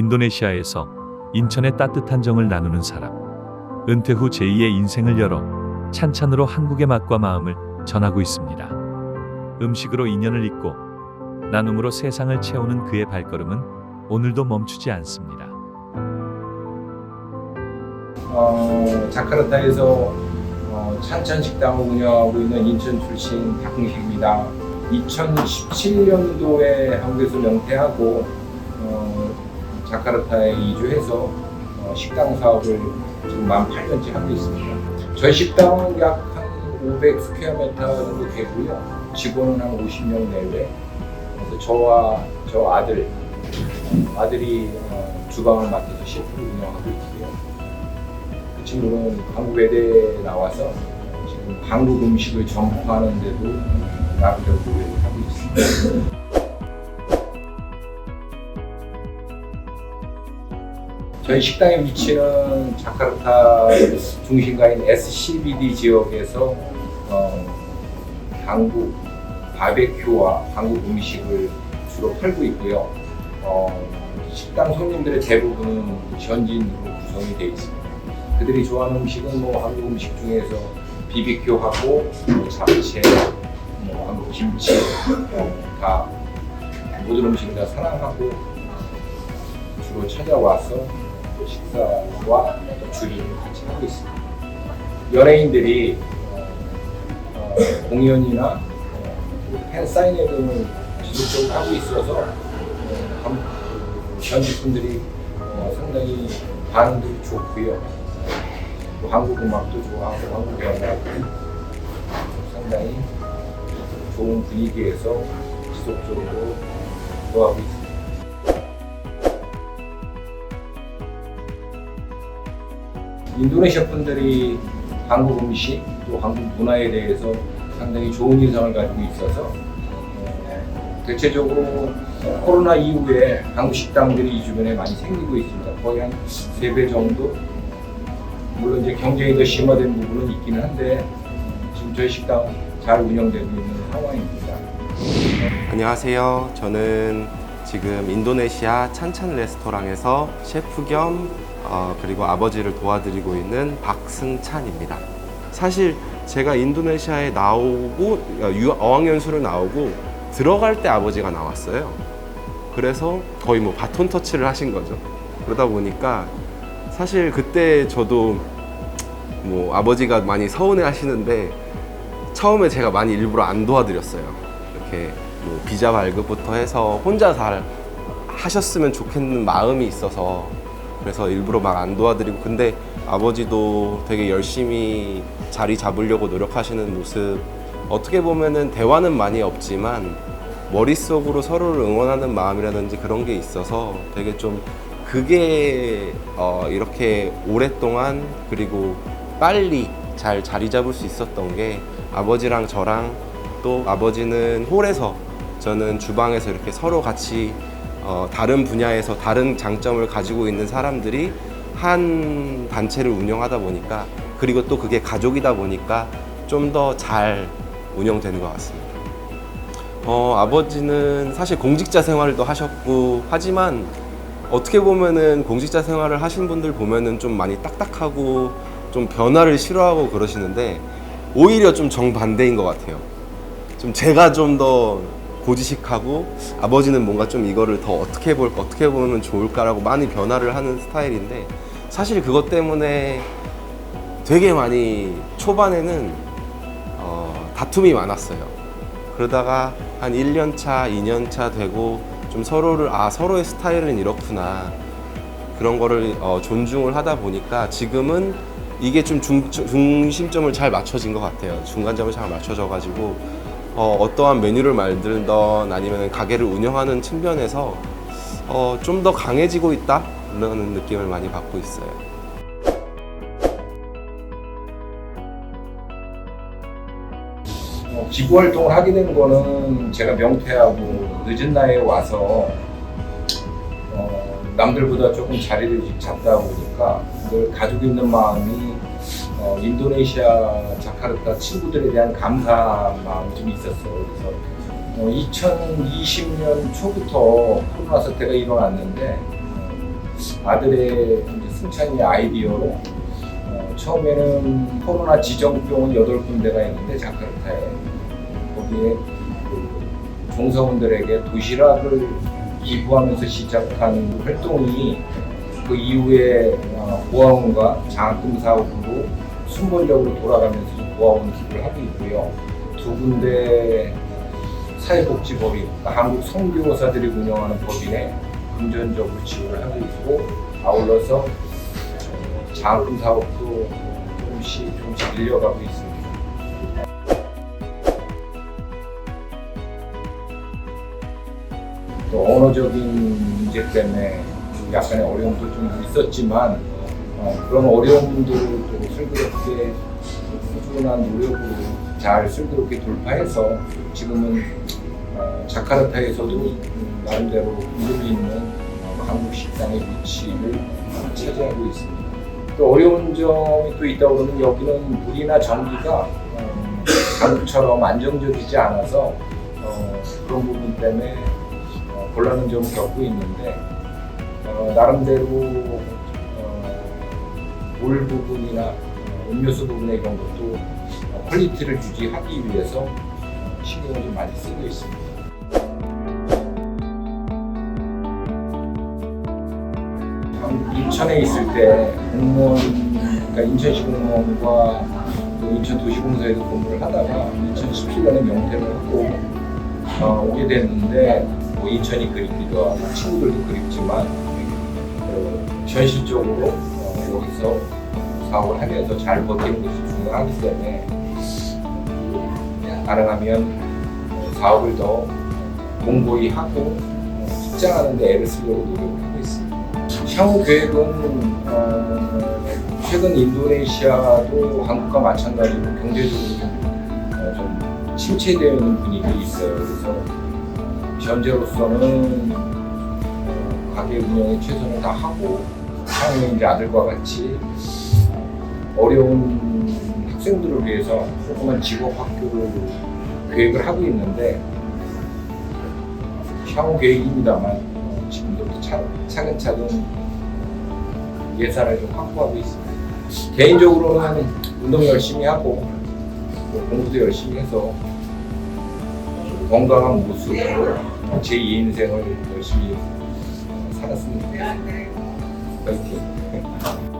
인도네시아에서 인천의 따뜻한 정을 나누는 사람. 은퇴 후 제2의 인생을 열어 찬찬으로 한국의 맛과 마음을 전하고 있습니다. 음식으로 인연을 잇고 나눔으로 세상을 채우는 그의 발걸음은 오늘도 멈추지 않습니다. 어, 자카르타에서 어, 찬찬 식당을 운영하고 있는 인천 출신 박흥식입니다. 2017년도에 한국에서 명퇴하고 어, 자카르타에 이주해서 어, 식당 사업을 지금 만 8년째 하고 있습니다. 저희 식당은 약 한 500 스퀘어미터 정도 되고요. 직원은 한 50명 내외. 그래서 저와 저 아들, 어, 아들이 어, 주방을 맡아서 셰프를 운영하고 있고요. 그 친구는 한국 외대에 나와서 지금 한국 음식을 전파하는데도 나름대로 노력을 하고 있습니다. 저희 식당의 위치는 자카르타 중심가인 SCBD 지역에서 어, 한국 바베큐와 한국 음식을 주로 팔고 있고요. 어, 식당 손님들의 대부분은 현지인으로 구성이 되어 있습니다. 그들이 좋아하는 음식은 뭐 한국 음식 중에서 비비큐하고 뭐 잡채, 뭐 한국 김치 어, 다 모든 음식을 다 사랑하고 주로 찾아와서 또 식사와 또 주의를 같이 하고 있습니다. 연예인들이 어, 어, 공연이나 어, 팬 사인회 등을 지속적으로 하고 있어서 어, 한- 그 어, 상당히 반응들이 좋고요. 또 한국 음악도 좋아하고 한국 영화도 상당히 좋은 분위기에서 지속적으로 좋아하고 있습니다. 인도네시아 분들이 한국 음식 또 한국 문화에 대해서 상당히 좋은 인상을 가지고 있어서 어, 대체적으로 코로나 이후에 한국 식당들이 이 주변에 많이 생기고 있습니다. 거의 한 세 배 정도. 물론 이제 경쟁이 더 심화된 부분은 있기는 한데 지금 저희 식당 잘 운영되고 있는 상황입니다. 안녕하세요. 저는 지금 인도네시아 찬찬 레스토랑에서 셰프 겸 어, 그리고 아버지를 도와드리고 있는 박승찬입니다. 사실 제가 인도네시아에 나오고 어, 유- 어학연수를 나오고 들어갈 때 아버지가 나왔어요. 그래서 거의 뭐 바톤 터치를 하신 거죠. 그러다 보니까 사실 그때 저도 뭐 아버지가 많이 서운해 하시는데 처음에 제가 많이 일부러 안 도와드렸어요. 이렇게 뭐 비자 발급부터 해서 혼자 잘 하셨으면 좋겠는 마음이 있어서 그래서 일부러 막 안 도와드리고 근데 아버지도 되게 열심히 자리 잡으려고 노력하시는 모습 어떻게 보면은 대화는 많이 없지만 머릿속으로 서로를 응원하는 마음이라든지 그런 게 있어서 되게 좀 그게 어 이렇게 오랫동안 그리고 빨리 잘 자리 잡을 수 있었던 게 아버지랑 저랑 또 아버지는 홀에서 저는 주방에서 이렇게 서로 같이 어, 다른 분야에서 다른 장점을 가지고 있는 사람들이 한 단체를 운영하다 보니까 그리고 또 그게 가족이다 보니까 좀 더 잘 운영되는 것 같습니다. 어, 아버지는 사실 공직자 생활도 하셨고 하지만 어떻게 보면은 공직자 생활을 하신 분들 보면은 좀 많이 딱딱하고 좀 변화를 싫어하고 그러시는데 오히려 좀 정반대인 것 같아요. 좀 제가 좀더 고지식하고 아버지는 뭔가 좀 이거를 더 어떻게 볼까 어떻게 보면 좋을까라고 많이 변화를 하는 스타일인데 사실 그것 때문에 되게 많이 초반에는 어, 다툼이 많았어요. 그러다가 한 1년 차, 2년 차 되고 좀 서로를 아 서로의 스타일은 이렇구나 그런 거를 어, 존중을 하다 보니까 지금은 이게 좀 중, 중심점을 잘 맞춰진 것 같아요. 중간점을 잘 맞춰져 가지고 어, 어떠한 메뉴를 만들던 아니면 가게를 운영하는 측면에서 어, 좀 더 강해지고 있다라는 느낌을 많이 받고 있어요. 어, 기부 활동을 하게 된 거는 제가 명퇴하고 늦은 나이에 와서 어, 남들보다 조금 자리를 잡다 보니까 늘 가지고 있는 마음이 어, 인도네시아 자카르타 친구들에 대한 감사 마음이 좀 있었어요. 그래서 어, 2020년 초부터 코로나 사태가 일어났는데 어, 아들의 승찬이 아이디어로 어, 처음에는 코로나 지정병원 8군데가 있는데 자카르타에 거기에 그 종사원들에게 도시락을 기부하면서 시작한 활동이 그 이후에 어, 고아원과 장학금 사업으로 순번적으로 돌아가면서 지금 고아원 기부를 하고 있고요. 두 군데 사회복지법인, 그러니까 한국 성교사들이 운영하는 법인에 금전적으로 지원을 하고 있고 아울러서 장학금 사업도 조금씩 조금씩 늘려가고 있습니다. 또 언어적인 문제 때문에 약간의 어려움도 좀 있었지만 어, 그런 어려움들을 또 슬기롭게 꾸준한 노력으로 잘 슬기롭게 돌파해서 지금은 어, 자카르타에서도 음, 나름대로 의미 있는 어, 한국 식당의 위치를 어, 차지하고 있습니다. 또 어려운 점이 또 있다고 그러면 여기는 물이나 전기가 어, 한국처럼 안정적이지 않아서 어, 그런 부분 때문에 어, 곤란한 점을 겪고 있는데 어, 나름대로 어, 물 부분이나 어, 음료수 부분의 이런 것도 어, 퀄리티를 유지하기 위해서 어, 신경을 좀 많이 쓰고 있습니다. 인천에 있을 때 공무원, 그러니까 인천시 공무원과 또 인천 도시공사에서 근무를 하다가 2017년에 명퇴를 하고 어, 오게 됐는데 뭐 인천이 그립기도 하고 친구들도 그립지만 어, 현실적으로 어, 여기서 사업을 하면서 잘 버티는 것이 중요하기 때문에 가능하면 어, 사업을 더 공고히 하고 어, 직장하는 데 애를 쓰려고 노력을 하고 있습니다. 향후 계획은 어, 최근 인도네시아도 한국과 마찬가지로 경제적으로 좀, 어, 좀 침체되어 있는 분위기 있어요. 그래서 현재로서는 어, 가게 운영에 최선을 다하고 이제 아들과 같이 어려운 학생들을 위해서 조그만 직업 학교를 계획을 하고 있는데 향후 계획입니다만 어, 차, 차근차근 예산을 좀 확보하고 있습니다. 개인적으로는 운동 열심히 하고 또 공부도 열심히 해서 건강한 모습으로 제 2의 인생을 열심히 살았습니다. 파이팅!